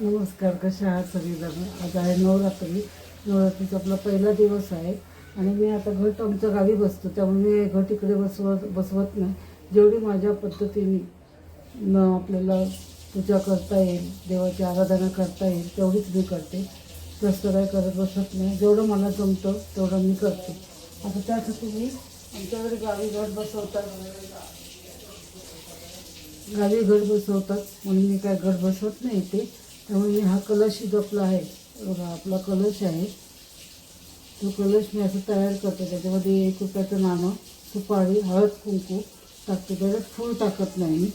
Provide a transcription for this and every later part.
नमस्कार कशा आहात सगळीजण आज आहे नवरात्री. नवरात्रीचा आपला पहिला दिवस आहे. आणि मी आता घट आमच्या गावी बसतो. त्यामुळे मी घट इकडे बसवत बसवत नाही. जेवढी माझ्या पद्धतीने आपल्याला पूजा करता येईल देवाची आराधना करता येईल तेवढीच मी करते. जास्त काय करत बसत नाही. जेवढं मला जमतं तेवढं मी करते. आता त्यासाठी मी आमच्याकडे गावी घट बसवतात गावी घट बसवतात. म्हणून मी काय घट बसवत नाही इथे. त्यामुळे मी हा कलश जपला आहे बघा आपला कलश आहे. तो कलश मी असं तयार करते. त्याच्यामध्ये एक रुपयाचं नाणं सुपारी हळद कुंकू टाकते. त्याच्यात फूल टाकत नाही मी.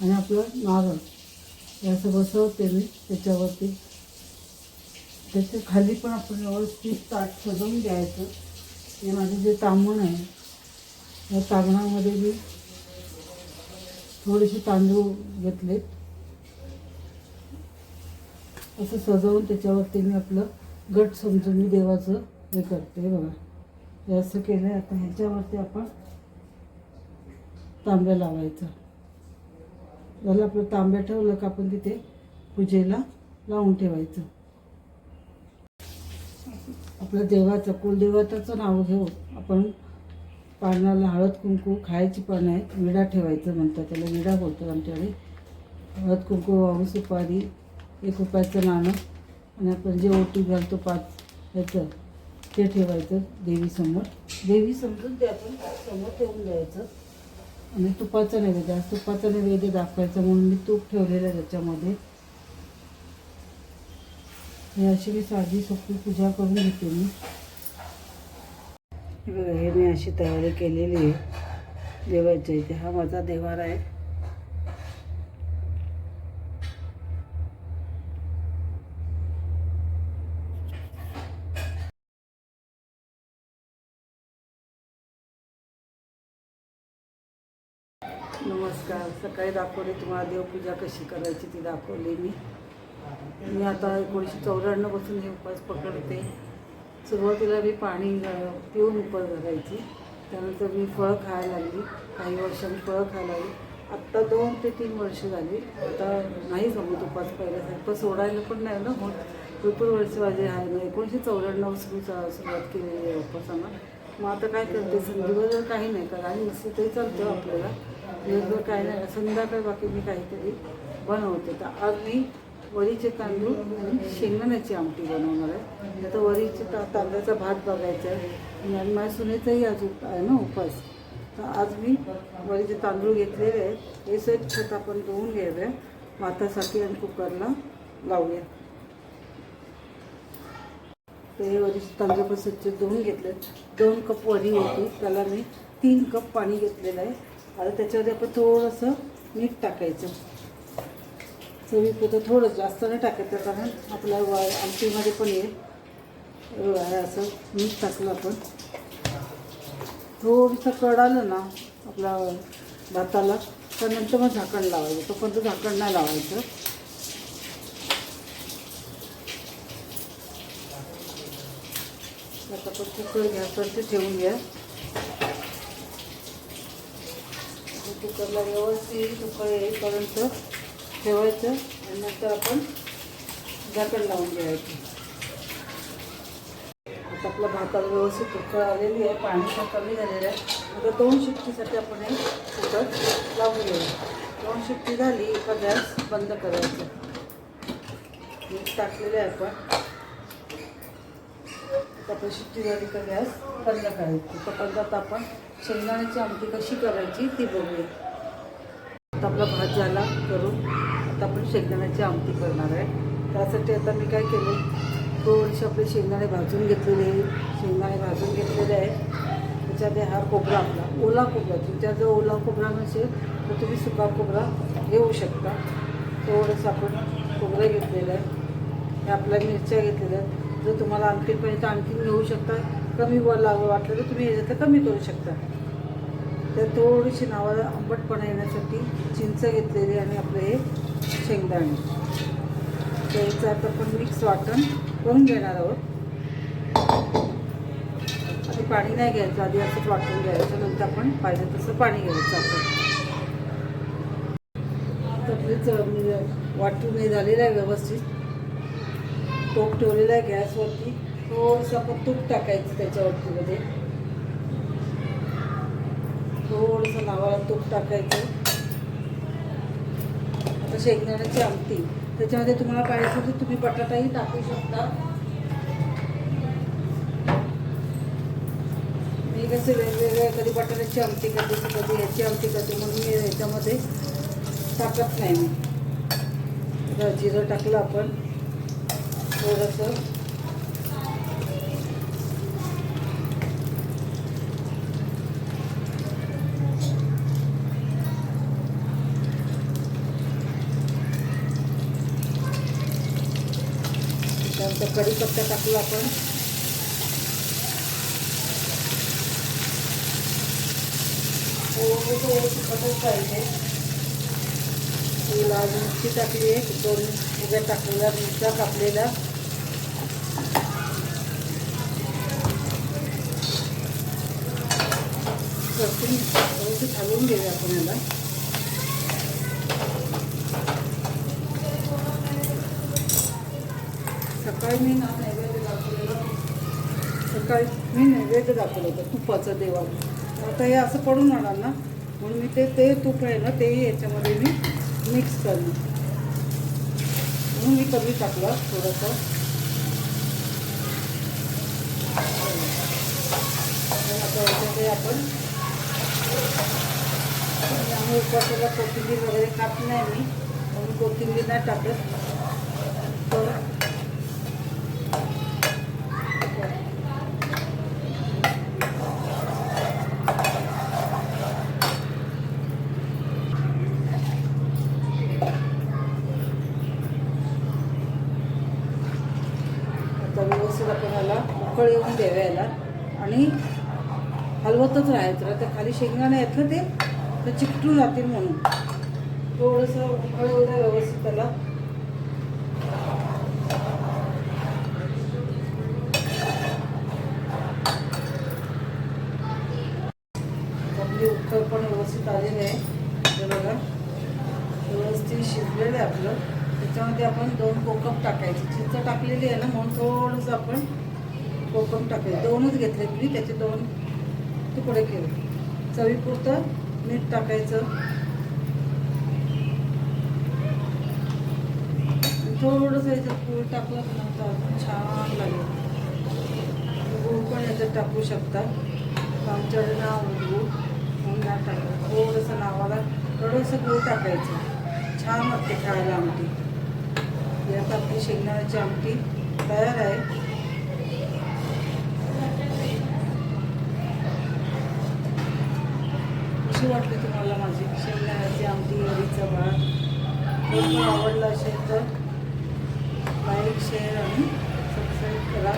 आणि आपलं नारळ. हे असं बसवते मी त्याच्यावरती. त्याच्याखाली पण आपण व्यवस्थित ताट सजवून घ्यायचं. हे माझं जे तांबण आहे या तांबणामध्ये मी थोडेसे तांदूळ घेतले असं सजवून त्याच्यावरती मी आपलं गट समजून मी देवाचं हे करते बघा. हे असं केलं आहे आता ह्याच्यावरती आपण तांब्या लावायचं. झालं आपलं तांब्या ठेवलं का आपण तिथे पूजेला लावून ठेवायचं. आपल्या देवाचं कुलदेवताचं नाव घेऊन आपण पानाला हळद कुंकू खायची पानं आहेत विडा ठेवायचं म्हणतात. त्याला विडा बोलतात आमच्याकडे. हळद कुंकू वाहू सुपारी एक रुपयाचं नाणं आणि आपण जे ओटी घालतो पाच ह्याचं ते ठेवायचं देवीसमोर. देवी समजून ते आपण समोर ठेवून द्यायचं. आणि तुपाचा नैवेद्य आज तुपाचा नैवेद्य दाखवायचा म्हणून मी तूप ठेवलेलं आहे त्याच्यामध्ये. हे अशी मी साधी सोपी पूजा करून घेते मी. हे बघा हे मी अशी तयारी केलेली आहे. देवाच्या इथे हा माझा देवार आहे. नमस्कार. सकाळी दाखवली तुम्हाला देवपूजा कशी करायची ती दाखवली मी. मी आता एकोणीसशे चौऱ्याण्णवपासून हे उपास पकडते. सुरुवातीला मी पाणी पिऊन उपास धरायची त्यानंतर मी फळं खायला लागली. काही वर्षांनी फळं खायला लागली. आत्ता दोन ते तीन वर्ष झाली. आता नाही जमत उपास पहिल्यासारखं. सोडायला पण नाही ना होत. भरपूर वर्ष माझे आहे. ना एकोणीसशे चौऱ्याण्णव सुरू सुरुवात केलेली आहे उपासांना. मग आता काय करते दिवसभर काही नाही करा आणि नसलं तरी चालतं आपल्याला. दिवसभर काही नाही संध्याकाळी बाकी मी काहीतरी बनवते. तर आज मी वरीचे तांदूळ आणि शेंगदाण्याची आमटी बनवणार आहे. आता वरीचे ता तांदळाचा भात बघायचा आहे. आणि माझ्या सुनेचाही आज उप आहे ना उपास. तर आज मी वरीचे तांदूळ घेतलेले आहेत. हे स्वच्छ आपण धुवून घ्यावे. भातासाठी आणि कुकरला लावूया हे वरीचे तांदूळ स्वच्छ धुवून घेतले. दोन कप वरी होती. त्याला मी तीन कप पाणी घेतलेलं आहे. आता त्याच्यामध्ये आपण थोडंसं मीठ टाकायचं. चवीपुरतं थोडं जास्त नाही टाकायचं कारण आपल्या वा आमटीमध्ये पण येईल असं मीठ टाकलं आपण. थोडंसं कडालं ना आपल्या भाताला त्यानंतर मग झाकण लावायचं. तोपर्यंत झाकण नाही लावायचं. आता आपण कुकर गॅसवरती ठेवून घ्या कुकरला व्यवस्थित कुकर येईपर्यंत ठेवायचं आणि नंतर आपण झाकण लावून घ्यायचं. आता आपला भाताला व्यवस्थित कुकर आलेली आहे पाणी पण कमी झालेलं आहे. आता दोन शिफ्टीसाठी आपण हे कुकर लावून घेऊया. दोन शिफ्टी झाली का गॅस बंद करायचं. मीठ टाकलेलं आहे आपण. आता आपण शिट्टी झाली का गॅस बंद करायची. तर आता आपण शेंगदाण्याची आमटी कशी करायची ती बघूया. आता आपला भात झाला करून आता आपण शेंगदाण्याची आमटी करणार आहे. त्यासाठी आता मी काय केले थोडेसे आपले शेंगदाणे भाजून घेतलेले शेंगदाणे भाजून घेतलेले आहे त्याच्यात हा खोबरा आपला ओला कोबरा तुमच्या जर ओला कोबरा नसेल तर तुम्ही सुका कोबरा घेऊ शकता. तेवढंच आपण कोबरं घेतलेलं आहे. आपल्या मिरच्या घेतलेल्या आहेत. जर तुम्हाला आणखीन पाहिजे तर आणखीन घेऊ शकता कमी लावं वाटलं तर तुम्ही याच्यात कमी करू शकता. तर थोडीशी नावाला आंबटपणा येण्यासाठी चिंच घेतलेली आणि आपलं हे शेंगदाणे. तर याचं आता आपण मिक्स वाटण करून घेणार आहोत. आधी पाणी नाही घ्यायचं आधी असंच वाटून घ्यायचं नंतर आपण पाहिजे तसं पाणी घ्यायचं आपण. आपले म्हणजे वाटून हे झालेलं आहे व्यवस्थित. टोप ठेवलेला आहे गॅसवरती. थोडंसं आपण तूप टाकायचं त्याच्यावरती. मध्ये थोडंसं नावाला तूप टाकायचं. आता शेंगदाण्याची आमटी. त्याच्यामध्ये तुम्हाला पाहिजे असेल तर तुम्ही बटाटाही टाकू शकता. मी कसे वेगवेगळे कधी बटाट्याची आमटी करते कधी याची आमटी करते म्हणून मी याच्यामध्ये टाकत नाही. मी जिरं टाकलं आपण. थोडंसं त्यानंतर कढीपत्ता टाकू आपण. हो, थोडंसं पाहिजे लाल मिरची टाकली आहे दोन उभ्या टाकलेल्या मिरच्या कापलेल्या. परतून थोडंसं घालून घेऊया आपण याला सकाळी मी ना नैवेद्य दाखवलेलं. सकाळी मी नैवेद्य दाखवलं होतं तुपाचं देवाला. आता हे असं पडून राहणार ना म्हणून मी ते ते तूप आहे ना तेही याच्यामध्ये मी मिक्स करणार. म्हणून मी कमी टाकलं थोडंसं. आता याच्यामध्ये आपण आम्ही उपवासाला कोथिंबीर वगैरे खात नाही मी. म्हणून कोथिंबीर नाही टाकत. तर आता व्यवस्थित आपण याला उकळ येऊन द्याव्या याला. आणि हलवतच राहायचं. ना खाली शेंगदाणे आहेत ना ते तर चिकटून जातील म्हणून. थोडंसं उकळ द्या व्यवस्थित त्याला. आपली उकळ पण व्यवस्थित आलेली आहे. हे बघा. व्यवस्थित शिजलेलं आहे आपलं. त्याच्यामध्ये आपण दोन कोकम टाकायचे. चिंच टाकलेली आहे ना म्हणून थोडंसं आपण कोकम टाकायचं दोनच घेतले मी त्याचे दोन तुकडे केले. चवीपुरतं मीठ टाकायचं. थोडंसं याच्यात गूळ टाकलं नव्हतं छान लागेल. गूळ पण याच्यात टाकू शकता. आमच्याकडे नाव गूळ. म्हणून टाकलं. थोडंसं नावाला थोडंसं गूळ टाकायचं. छान वाटते खायला आमटी. यात आपली शेंगदाण्याची आमटी तयार आहे. कशी वाटली तुम्हाला माझी शेंगदाण्याची आमटी वडीचा भात? खूप तुम्हाला आवडला असेल तर लाईक शेअर आणि सबस्क्राईब करा.